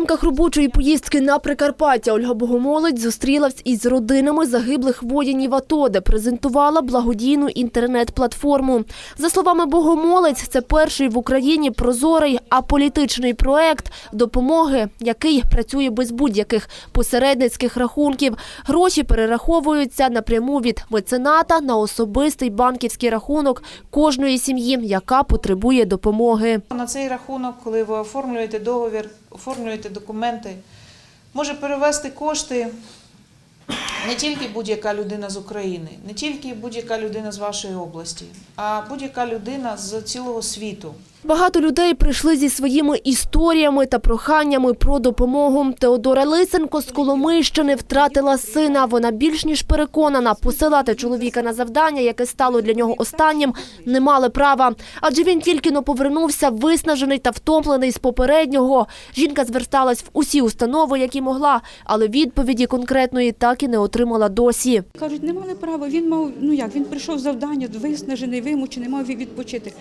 рамках робочої поїздки на Прикарпаття Ольга Богомолець зустрілась із родинами загиблих воїнів АТО, де презентувала благодійну інтернет-платформу. За словами Богомолець, це перший в Україні прозорий аполітичний проект допомоги, який працює без будь-яких посередницьких рахунків. Гроші перераховуються напряму від мецената на особистий банківський рахунок кожної сім'ї, яка потребує допомоги. На цей рахунок, коли ви оформлюєте договір, оформлюєте документи, може перевести кошти не тільки будь-яка людина з України, не тільки будь-яка людина з вашої області, а будь-яка людина з цілого світу. Багато людей прийшли зі своїми історіями та проханнями про допомогу. Теодора Лисенко з Коломийщини втратила сина. Вона більш ніж переконана, посилати чоловіка на завдання, яке стало для нього останнім, не мали права. Адже він тільки но повернувся виснажений та втомлений з попереднього. Жінка зверталась в усі установи, які могла, але відповіді конкретної так і не отримала досі. Кажуть, не мали права. Він мав, ну як, він прийшов завдання, виснажений, вимучений, мав відпочити.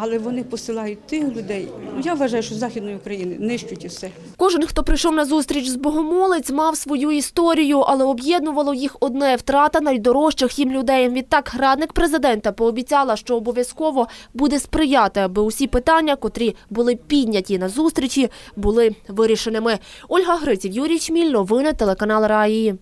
Але вони посилають тих людей. Ну я вважаю, що Західної України нищуть і все. Кожен, хто прийшов на зустріч з Богомолець, мав свою історію, але об'єднувало їх одне – втрата найдорожчих їм людей. Відтак радник президента пообіцяла, що обов'язково буде сприяти, аби усі питання, котрі були підняті на зустрічі, були вирішеними. Ольга Гриців, Юрій Чміль, новини телеканал Раї.